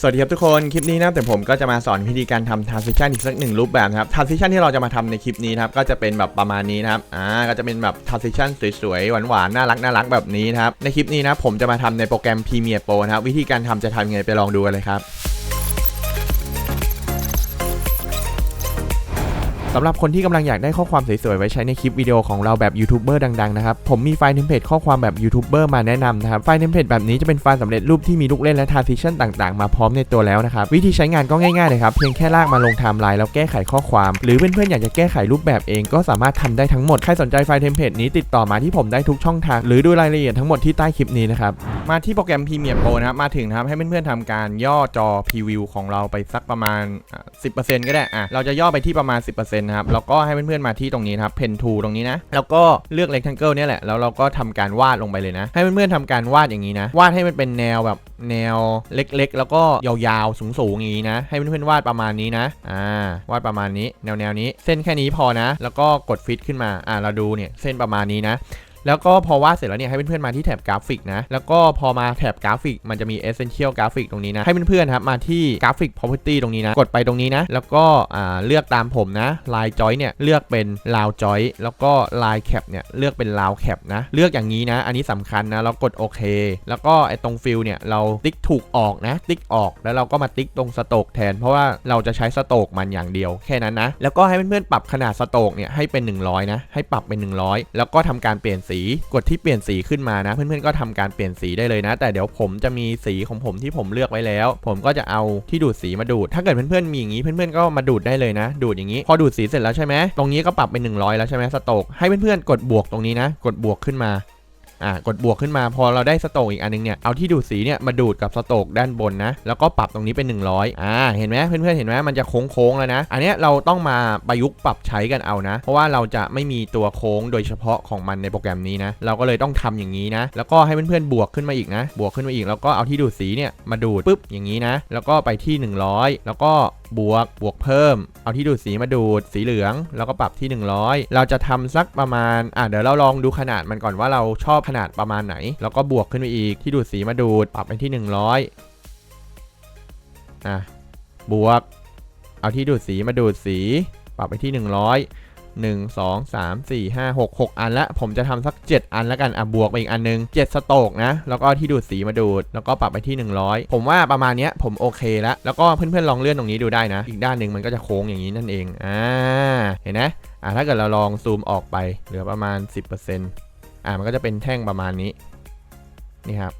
สวัสดีครับทุกคน คลิปนี้นะแต่ผมก็จะมาสอนวิธีการทำ transition อีกสักหนึ่งรูปแบบนะครับ transition ที่เราจะมาทำในคลิปนี้นะครับ ก็จะเป็นแบบประมาณนี้นะครับ อ่า ก็จะเป็นแบบ transition สวยๆ หวานๆ น่ารักน่ารักแบบนี้นะครับ ในคลิปนี้นะผมจะมาทำในโปรแกรม Premiere Pro นะครับ วิธีการทำจะทำยังไงไปลองดูกันเลยครับ สำหรับคนที่กำลังอยากได้ข้อความสวยๆ ไว้ใช้ในคลิปวิดีโอของเราแบบยูทูบเบอร์ดังๆนะครับ ผมมีไฟล์เทมเพลตข้อความแบบยูทูบเบอร์มาแนะนำนะครับ ไฟล์เทมเพลตแบบนี้จะเป็นไฟล์สำเร็จรูปที่มีลูกเล่นและ transition ต่างๆ มาพร้อมในตัวแล้วนะครับ วิธีใช้งานก็ง่ายๆเลยครับ เพียงแค่ลากมาลงไทม์ไลน์แล้วแก้ไขข้อความ หรือเพื่อนๆอยากจะแก้ไขรูปแบบเองก็สามารถทำได้ทั้งหมด ใครสนใจไฟล์เทมเพลตนี้ติดต่อมาที่ผมได้ทุกช่องทาง หรือดูรายละเอียดทั้งหมดที่ใต้คลิปนี้นะครับ มาที่โปรแกรม Premiere Pro นะครับ มาถึงนะครับให้เพื่อนๆทำการย่อจอ Preview ของเราไปสักประมาณอะ10%ก็ได้อะเราจะย่อไปที่ประมาณ 10%นะครับแล้วก็ให้เพื่อนๆมาที่ตรงนี้นะครับเพนทูตรงนี้นะแล้วก็เลือก Rectangle เนี่ยแหละแล้วเราก็ทำการวาดลงไปเลยนะ ให้เพื่อนๆทำการวาดอย่างนี้นะ วาดให้มันเป็นแนวแบบแนวเล็กๆ แล้วก็ยาวๆ สูงๆอย่างนี้นะ ให้เพื่อนๆวาดประมาณนี้นะอ่าวาดประมาณนี้ แนวๆนี้ เส้นแค่นี้พอนะ แล้วก็กดฟิตขึ้นมาอ่าเราดูเนี่ยเส้นประมาณนี้นะ แล้วก็พอวาดเสร็จแล้วเนี่ยให้เพื่อนๆมาที่แถบกราฟิกนะ แล้วก็พอมาแถบกราฟิกมันจะมี Essential Graphic ตรงนี้นะ ให้เพื่อนๆครับมาที่ Graphic Property ตรงนี้นะ กดไปตรงนี้นะ แล้วก็เลือกตามผมนะ Line Joint เนี่ยเลือกเป็น Round Joint แล้วก็ Line Cap เนี่ยเลือกเป็น Round Cap นะ เลือกอย่างนี้นะ อันนี้สำคัญนะ เรากดโอเค แล้วก็ไอ้ตรงฟิลเนี่ยเราติ๊กถูกออกนะ ติ๊กออก แล้วเราก็มาติ๊กตรงสโตกแทน เพราะว่าเราจะใช้สโตกมันอย่างเดียวแค่นั้นนะ แล้วก็ให้เพื่อนๆปรับขนาดสโตกเนี่ยให้เป็น 100 นะ ให้ปรับเป็น 100 แล้วก็ทำการเปลี่ยนสีกดที่เปลี่ยนสีขึ้นมานะ เพื่อนๆก็ทำการเปลี่ยนสีได้เลยนะ แต่เดี๋ยวผมจะมีสีของผมที่ผมเลือกไว้แล้ว ผมก็จะเอาที่ดูดสีมาดูด ถ้าเกิดเพื่อนๆมีอย่างนี้เพื่อนๆก็มาดูดได้เลยนะ ดูดอย่างนี้ พอดูดสีเสร็จแล้วใช่ไหมตรงนี้ก็ปรับเป็น 100 แล้วใช่ไหมสโตกให้เพื่อนๆกดบวกตรงนี้นะ กดบวกขึ้นมา อ่ากดบวกขึ้นมาพอเราได้สโตกอีกอันนึงเนี่ยเอาที่ดูดสีเนี่ยมาดูดกับสโตกด้านบนนะแล้วก็ปรับตรงนี้เป็น 100อ่าเห็นไหมเพื่อนๆเห็นไหมมันจะโค้งๆแล้วนะ อันเนี้ยเราต้องมาประยุกต์ปรับใช้กันเอานะ เพราะว่าเราจะไม่มีตัวโค้งโดยเฉพาะของมันในโปรแกรมนี้นะเราก็เลยต้องทำอย่างนี้นะ แล้วก็ให้เพื่อนๆบวกขึ้นมาอีกนะ บวกขึ้นมาอีกแล้วก็เอาที่ดูดสีเนี่ยมาดูดปุ๊บอย่างนี้นะ แล้วก็ไปที่ 100 แล้วก็บวก บวกเพิ่ม เอาที่ดูดสีมาดูด สีเหลือง แล้วก็ปรับที่ 100 เราจะทำสักประมาณ อะ เดี๋ยวเราลองดูขนาดมันก่อนว่าเราชอบขนาดประมาณไหน แล้วก็บวกขึ้นไปอีก ที่ดูดสีมาดูด ปรับไปที่ 100 อะ บวก เอาที่ดูดสีมาดูดสี ปรับไปที่ 100 1 2 3 4 5 6 6 อันละ ผมจะทำสัก 7 อันแล้วกันอะบวกไปอีกอันนึง 7 สโตกนะ แล้วก็ที่ดูดสีมาดูด แล้วก็ปรับไปที่ 100 ผมว่าประมาณเนี้ยผมโอเคแล้ว แล้วก็เพื่อนๆลองเลื่อนตรงนี้ดูได้นะ อีกด้านหนึ่งมันก็จะโค้งอย่างนี้นั่นเองอ่าเห็นไหมอะถ้าเกิดเราลองซูมออกไปเหลือประมาณ 10%อะมันก็จะเป็นแท่งประมาณนี้นี่ครับ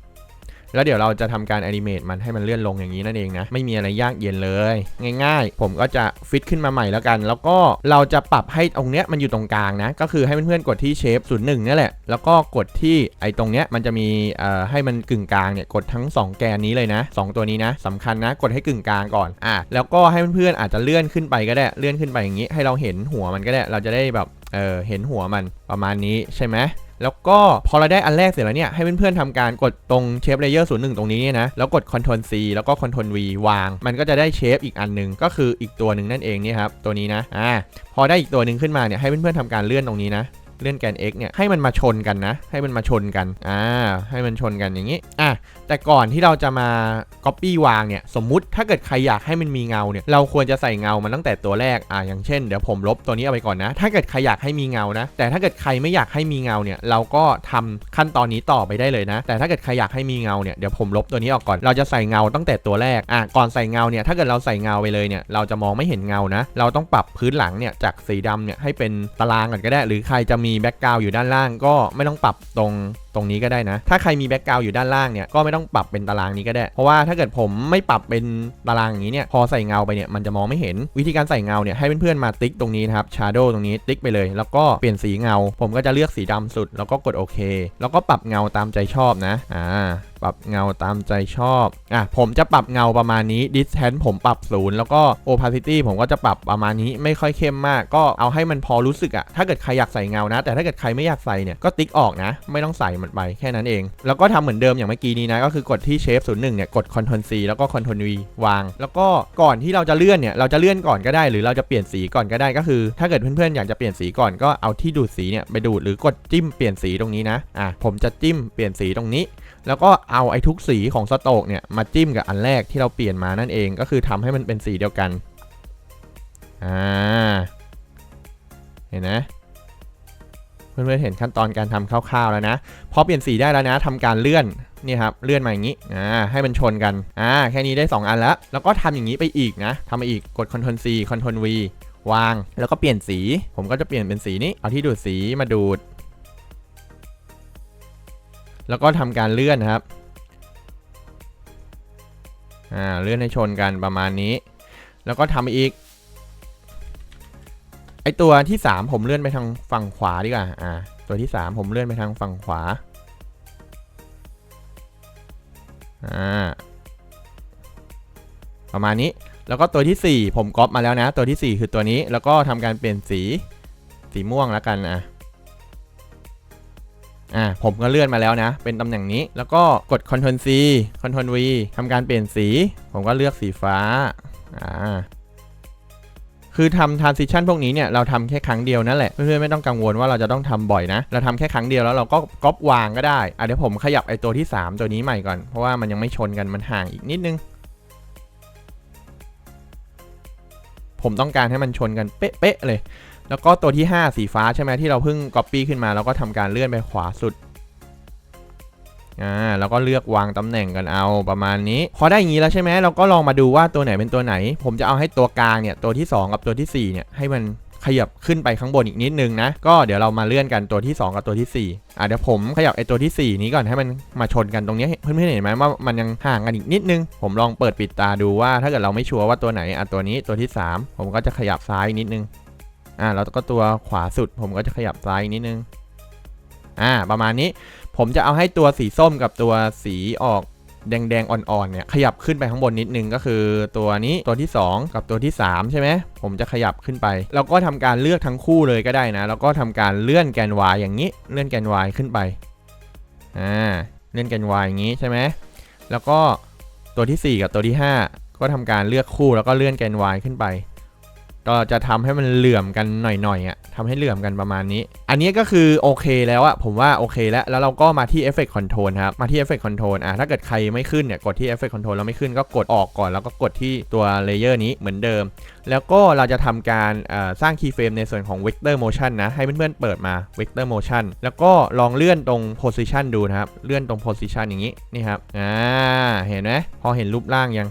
แล้วเดี๋ยวเราจะทำการแอนิเมตมันให้มันเลื่อนลงอย่างนี้นั่นเองนะ ไม่มีอะไรยากเย็นเลย ง่าย ๆ ผมก็จะฟิตขึ้นมาใหม่แล้วกัน แล้วก็เราจะปรับให้ตรงเนี้ยมันอยู่ตรงกลางนะ ก็คือให้เพื่อนๆกดที่เชฟศูนย์หนึ่งนี่แหละ แล้วก็กดที่ไอ้ตรงเนี้ยมันจะมีเอ่อให้มันกึ่งกลางเนี่ยกดทั้ง 2 แกนนี้เลยนะ 2 ตัวนี้นะสำคัญนะกดให้กึ่งกลางก่อนอะแล้วก็ให้เพื่อนๆอาจจะเลื่อนขึ้นไปก็ได้เลื่อนขึ้นไปอย่างนี้ ให้เราเห็นหัวมันก็ได้ เราจะได้แบบเออเห็นหัวมันประมาณนี้ใช่ไหม แล้วก็พอเราได้อันแรกเสร็จแล้วเนี่ยให้เพื่อนๆทำการกดตรงเชฟเลเยอร์ศูนย์หนึ่งตรงนี้เนี่ยนะแล้วกด Ctrl C แล้วก็ Ctrl V วาง มันก็จะได้เชฟอีกอันหนึ่งก็คืออีกตัวหนึ่งนั่นเองเนี่ยครับตัวนี้นะอ่าพอได้อีกตัวหนึ่งขึ้นมาเนี่ยให้เพื่อนๆทำการเลื่อนตรงนี้นะ เลื่อนแกน x เนี่ยให้มันมาชนกันนะ ให้มันมาชนกันอ่าให้มันชนกันอย่างนี้อะแต่ก่อนที่เราจะมา Copy วางเนี่ยสมมุติถ้าเกิดใครอยากให้มันมีเงาเนี่ยเราควรจะใส่เงามันตั้งแต่ตัวแรกอ่าอย่างเช่นเดี๋ยวผมลบตัวนี้เอาไปก่อนนะ ถ้าเกิดใครอยากให้มีเงานะ แต่ถ้าเกิดใครไม่อยากให้มีเงาเนี่ยเราก็ทำขั้นตอนนี้ต่อไปได้เลยนะ แต่ถ้าเกิดใครอยากให้มีเงาเนี่ยเดี๋ยวผมลบตัวนี้ออกก่อนเราจะใส่เงาตั้งแต่ตัวแรกอะก่อนใส่เงาเนี่ยถ้าเกิดเราใส่เงาไปเลยเนี่ยเราจะมองไม่เห็นเงานะ เราต้องปรับพื้นหลังเนี่ยจากสีดำเนี่ยให้เป็นตารางก่อนก็ได้ หรือใครจะมีีแบ็กกราวอยู่ด้านล่างก็ไม่ต้องปรับตรง รงนี้ก็ได้นะ ถ้าใครมีแบ็กกราวอยู่ด้านล่างเนี่ยก็ไม่ต้องปรับเป็นตารางนี้ก็ได้ เพราะว่าถ้าเกิดผมไม่ปรับเป็นตารางอย่างนี้เนี่ยพอใส่เงาไปเนี่ยมันจะมองไม่เห็นวิธีการใส่เงาเนี่ยให้เพื่อนๆมาติ๊กตรงนี้นะครับ shadow ตรงนี้ติ๊กไปเลย แล้วก็เปลี่ยนสีเงา ผมก็จะเลือกสีดำสุด แล้วก็กดโอเค แล้วก็ปรับเงาตามใจชอบนะอ่าปรับเงาตามใจชอบ อะ ผมจะปรับเงาประมาณนี้ distance ผมปรับศูนย์แล้วก็ opacity ผมก็จะปรับประมาณนี้ไม่ค่อยเข้มมาก ก็เอาให้มันพอรู้สึกอะถ้าเกิดใครอยากใส่เงานะ แต่ถ้าเกิดใครไม่อยากใส่เนี่ยก็ติ๊กออกนะ ไม่ต้องใส่มันไปแค่นั้นเอง แล้วก็ทำเหมือนเดิมอย่างเมื่อกี้นี้นะก็คือกดที่ shape 01เนี่ยกด Ctrl C แล้วก็ Ctrl V วาง แล้วก็ก่อนที่เราจะเลื่อนเนี่ยเราจะเลื่อนก่อนก็ได้ หรือเราจะเปลี่ยนสีก่อนก็ได้ก็คือ ถ้าเกิดเพื่อนๆอยากจะเปลี่ยนสีก่อนก็เอาที่ดูดสีเนี่ยไปดูดหรือกดจิ้มเปลี่ยนสีตรงนี้นะอะผมจะจิ้มเปลี่ยนสีตรงนี้ แล้วก็เอาไอ้ทุกสีของสโตกเนี่ยมาจิ้มกับอันแรกที่เราเปลี่ยนมานั่นเองก็คือทำให้มันเป็นสีเดียวกันอ่าเห็นนะเพื่อนๆเห็นขั้นตอนการทำคร่าวๆแล้วนะ พอเปลี่ยนสีได้แล้วนะทำการเลื่อนนี่ครับเลื่อนมาอย่างนี้อ่าให้มันชนกันอ่าแค่นี้ได้ 2 อันแล้ว แล้วก็ทำอย่างนี้ไปอีกนะทำมาอีกกด Ctrl C Ctrl V วาง แล้วก็เปลี่ยนสี ผมก็จะเปลี่ยนเป็นสีนี้เอาที่ดูดสีมาดูด แล้วก็ทำการเลื่อนนครับอ่าเลื่อนให้ชนกันประมาณนี้ แล้วก็ทำอีก อตัวที่3ผมเลื่อนไปทางฝั่งขวาดีกว่า อ่า ตัวที่3ผมเลื่อนไปทางฝั่งขวา อ่า ประมาณนี้ แล้วก็ตัวที่4ผมก๊อปมาแล้วนะ ตัวที่4คือตัวนี้ แล้วก็ทำการเปลี่ยนสี สีม่วงแล้วกันอะอ่าผมก็เลื่อนมาแล้วนะ เป็นตำแหน่งนี้ แล้วก็กด Ctrl C Ctrl V ทำการเปลี่ยนสี ผมก็เลือกสีฟ้า อ่า คือทำ transition พวกนี้เนี่ยเราทำแค่ครั้งเดียวนั่นแหละเพื่อนๆไม่ต้องกังวลว่าเราจะต้องทำบ่อยนะ เราทำแค่ครั้งเดียวแล้วเราก็ก๊อปวางก็ได้อะเดี๋ยวผมขยับไอตัวที่ 3 ตัวนี้ใหม่ก่อนเพราะว่ามันยังไม่ชนกันมันห่างอีกนิดนึงผมต้องการให้มันชนกันเป๊ะๆเลย แล้วก็ตัวที่ 5 สีฟ้าใช่ไหมที่เราเพิ่ง Copy ขึ้นมา แล้วก็ทำการเลื่อนไปขวาสุด อ่าแล้วก็เลือกวางตำแหน่งกันเอาประมาณนี้ พอได้อย่างนี้แล้วใช่ไหมเราก็ลองมาดูว่าตัวไหนเป็นตัวไหน ผมจะเอาให้ตัวกลางเนี่ยตัวที่ 2 กับตัวทีสี่4เนี่ยให้มันขยับขึ้นไปข้างบนอีกนิดนึงนะ ก็เดี๋ยวเรามาเลื่อนกันตัวที่ 2 กับตัวทีสี่4อ่าเดี๋ยวผมขยับไอ้ตัวทีสี่ 4 นี้ก่อนให้มันมาชนกันตรงนี้เพื่อนๆเห็นไหมว่ามันยังห่างกันอีกนิดนึง ผมลองเปิดปิดตาดูว่าถ้าเกิดเราไม่ชัวร์ว่าตัวไหนอะตัวนี้ตัวที่ 3 ผมก็จะขยับซ้ายนิดนึงอ่าแล้วก็ตัวขวาสุดผมก็จะขยับซ้ายนิดนึงอ่าประมาณนี้ ผมจะเอาให้ตัวสีส้มกับตัวสีออกแดงๆ อ่อนๆ เนี่ย ขยับขึ้นไปข้างบนนิดนึงก็คือตัวนี้ตัวที่ 2 กับตัวที่ 3 ใช่ไหม ผมจะขยับขึ้นไป แล้วก็ทำการเลือกทั้งคู่เลยก็ได้นะ แล้วก็ทำการเลื่อนแกน y อย่างนี้ เลื่อนแกน y ขึ้นไป อ่า เลื่อนแกน y อย่างนี้ใช่ไหม แล้วก็ตัวที่ 4 กับตัวที่ 5 ก็ทำการเลือกคู่แล้วก็เลื่อนแกน y ขึ้นไป ก็จะทำให้มันเหลื่อมกันหน่อยๆอะทำให้เหลื่อมกันประมาณนี้ อันนี้ก็คือโอเคแล้วอะผมว่าโอเคแล้ว แล้วเราก็มาที่ Effect Control ครับ มาที่ Effect Control อะถ้าเกิดใครไม่ขึ้นเนี่ย กดที่ Effect Control แล้วไม่ขึ้นก็กดออกก่อน แล้วก็กดที่ตัวเลเยอร์นี้เหมือนเดิม แล้วก็เราจะทำการสร้าง Keyframe ในส่วนของ Vector Motion นะ ให้เพื่อนๆเปิดมา Vector Motion แล้วก็ลองเลื่อนตรง Position ดูนะครับ เลื่อนตรง Position อย่างนี้ นี่ครับ อ่า เห็นไหมพอเห็นรูปร่างยัง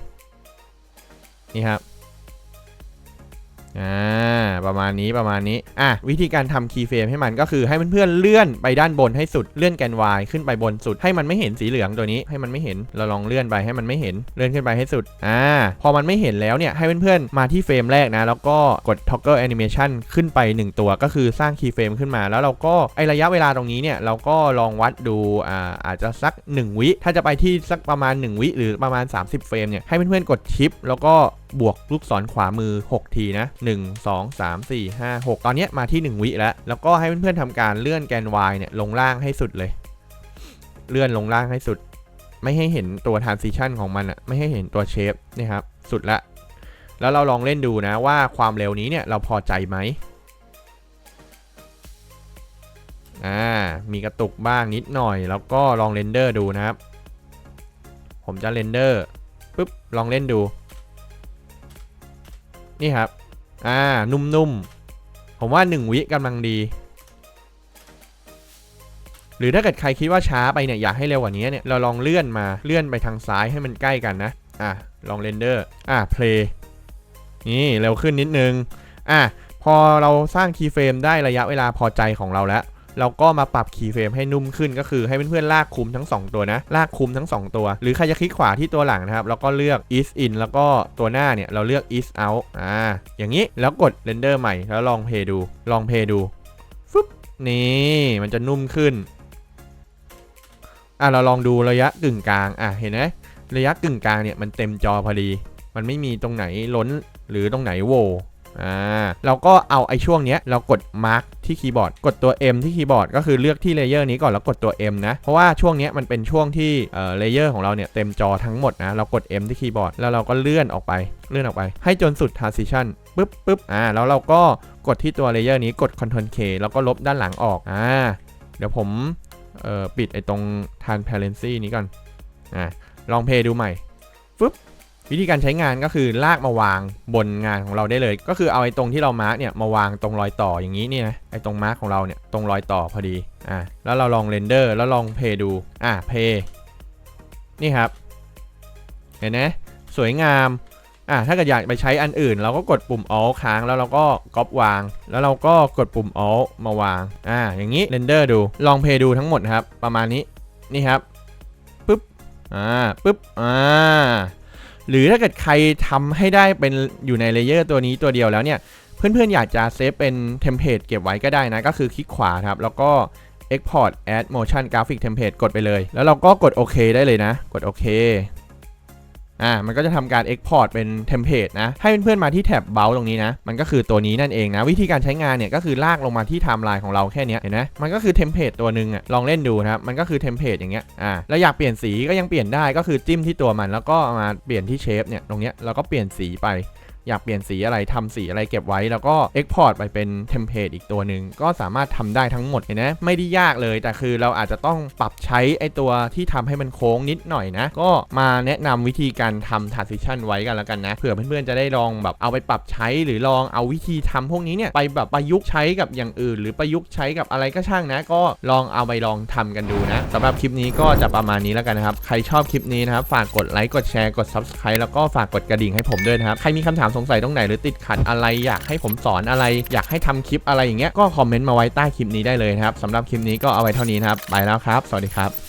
นี่ครับ อ่าประมาณนี้ประมาณนี้อะวิธีการทำคีย์เฟรมให้มันก็คือให้เพื่อนๆเลื่อนไปด้านบนให้สุดเลื่อนแกน Y ขึ้นไปบนสุด ให้มันไม่เห็นสีเหลืองตัวนี้ให้มันไม่เห็นเราลองเลื่อนไปให้มันไม่เห็นเลื่อนขึ้นไปให้สุดอ่าพอมันไม่เห็นแล้วเนี่ยให้เพื่อนๆมาที่เฟรมแรกนะ แล้วก็กด toggle animation ขึ้นไป 1 ตัวก็คือสร้างคีย์เฟรมขึ้นมา แล้วเราก็ไอระยะเวลาตรงนี้เนี่ยเราก็ลองวัดดูอ่าอาจจะสัก 1 วิ ถ้าจะไปที่สักประมาณ 1 วิ หรือประมาณ 30 เฟรมเนี่ยให้เพื่อนๆกดชิปแล้วก็บวกลูกศรขวามือ 6 ทีนะ 1 2 3 4 5 6 ตอนนี้มาที่ 1 วิแล้ว แล้วก็ให้เพื่อนๆทำการเลื่อนแกน y เนี่ยลงล่างให้สุดเลย เลื่อนลงล่างให้สุด ไม่ให้เห็นตัว transition ของมันอะไม่ให้เห็นตัวเชฟนี่ครับ สุดละ แล้วเราลองเล่นดูนะว่าความเร็วนี้เนี่ยเราพอใจไหมอ่า มีกระตุกบ้างนิดหน่อย แล้วก็ลองเรนเดอร์ดูนะครับ ผมจะเรนเดอร์ปุ๊บ ลองเล่นดู นี่ครับ อ่า นุ่มๆ ผมว่า 1 วิกำลังดี หรือถ้าเกิดใครคิดว่าช้าไปเนี่ย อยากให้เร็วกว่านี้เนี่ย เราลองเลื่อนมา เลื่อนไปทางซ้ายให้มันใกล้กันนะ อะ ลองเรนเดอร์ อะ เพลย์ นี่ เร็วขึ้นนิดนึง อะ พอเราสร้างคีย์เฟรมได้ระยะเวลาพอใจของเราแล้ว เราก็มาปรับคีย์เฟรมให้นุ่มขึ้นก็คือให้เพื่อนๆลากคุมทั้ง 2 ตัวนะลากคุมทั้ง 2 ตัว หรือใครจะคลิกขวาที่ตัวหลังนะครับแล้วก็เลือก east in แล้วก็ตัวหน้าเนี่ยเราเลือก east out อ่าอย่างนี้แล้วกดเรนเดอร์ใหม่แล้วลองเพย์ดู ลองเพย์ดูฟึบนี่มันจะนุ่มขึ้นอะเราลองดูระยะกึ่งกลางอะเห็นไหมระยะกึ่งกลางเนี่ยมันเต็มจอพอดี มันไม่มีตรงไหนล้นหรือตรงไหนโว อ่าเราก็เอาไอ้ช่วงเนี้ยเรากด mark ที่คีย์บอร์ดกดตัว M ที่คีย์บอร์ดก็คือเลือกที่เลเยอร์นี้ก่อนแล้วกดตัว M นะ เพราะว่าช่วงเนี้ยมันเป็นช่วงที่เอ่อเลเยอร์ของเราเนี่ยเต็มจอทั้งหมดนะเรากด M ที่คีย์บอร์ดแล้วเราก็เลื่อนออกไปเลื่อนออกไป ให้จนสุด transition ปึ๊บปึ๊บอ่าแล้วเราก็กดที่ตัวเลเยอร์นี้กด Ctrl K แล้วก็ลบด้านหลังออกอ่าเดี๋ยวผมเอ่อปิดไอ้ตรง transparency นี้ก่อนอะลองเพย์ดูใหม่ฟึบ วิธีการใช้งานก็คือลากมาวางบนงานของเราได้เลย ก็คือเอาไอ้ตรงที่เรามาร์กเนี่ยมาวางตรงรอยต่ออย่างนี้เนี่ยนะไอ้ตรงมาร์กของเราเนี่ยตรงรอยต่อพอดีอะแล้วเราลองเรนเดอร์แล้วลองเพย์ดูอะเพย์นี่ครับ เห็นไหมสวยงามอะถ้าเกิดอยากไปใช้อันอื่น เราก็กดปุ่ม alt ค้างแล้วเราก็ก๊อปวาง แล้วเราก็กดปุ่ม alt มาวางอ่าอย่างนี้เรนเดอร์ดูลองเพย์ดูทั้งหมดครับ ประมาณนี้นี่ครับปึ๊บอ่าปึ๊บอ่า หรือถ้าเกิดใครทำให้ได้เป็นอยู่ในเลเยอร์ตัวนี้ตัวเดียวแล้วเนี่ย เพื่อนๆ อยากจะเซฟเป็นเทมเพลตเก็บไว้ก็ได้นะ ก็คือคลิกขวาครับ แล้วก็ export add motion graphic template กดไปเลย แล้วเราก็กดโอเคได้เลยนะ กดโอเค อ่ามันก็จะทำการ Export เป็นเทมเพลตนะ ให้เพื่อนๆมาที่แท็บเบลตรงนี้นะ มันก็คือตัวนี้นั่นเองนะ วิธีการใช้งานเนี่ยก็คือลากลงมาที่ไทม์ไลน์ของเราแค่นี้เห็นไหมมันก็คือเทมเพลตตัวหนึ่งอะลองเล่นดูนะครับ มันก็คือเทมเพลตอย่างเงี้ยอ่าแล้วอยากเปลี่ยนสีก็ยังเปลี่ยนได้ก็คือจิ้มที่ตัวมัน แล้วก็มาเปลี่ยนที่เชฟเนี่ยตรงเนี้ยเราก็เปลี่ยนสีไป อยากเปลี่ยนสีอะไรทำสีอะไรเก็บไว้แล้วก็ Export ไปเป็นเทมเพลตอีกตัวหนึ่งก็สามารถทำได้ทั้งหมดเห็นไหมไม่ได้ยากเลยแต่คือเราอาจจะต้องปรับใช้ไอตัวที่ทำให้มันโค้งนิดหน่อยนะ ก็มาแนะนำวิธีการทำ transition ไว้กันแล้วกันนะเผื่อเพื่อนๆจะได้ลองแบบเอาไปปรับใช้หรือลองเอาวิธีทำพวกนี้เนี่ยไปแบบประยุกต์ใช้กับอย่างอื่น หรือประยุกต์ใช้กับอะไรก็ช่างนะ ก็ลองเอาไปลองทำกันดูนะสำหรับคลิปนี้ก็จะประมาณนี้แล้วกันนะครับใครชอบคลิปนี้นะครับฝากกดไลค์กดแชร์กด subscribe แล้วก็ฝากกดกระดิ่งให้ผมด้วยนะครับใครมีคำถามสงสัยตรงไหนหรือติดขัดอะไรอยากให้ผมสอนอะไร อยากให้ทำคลิปอะไรอย่างเงี้ยก็คอมเมนต์มาไว้ใต้คลิปนี้ได้เลยนะครับสำหรับคลิปนี้ก็เอาไว้เท่านี้นะครับไปแล้วครับ สวัสดีครับ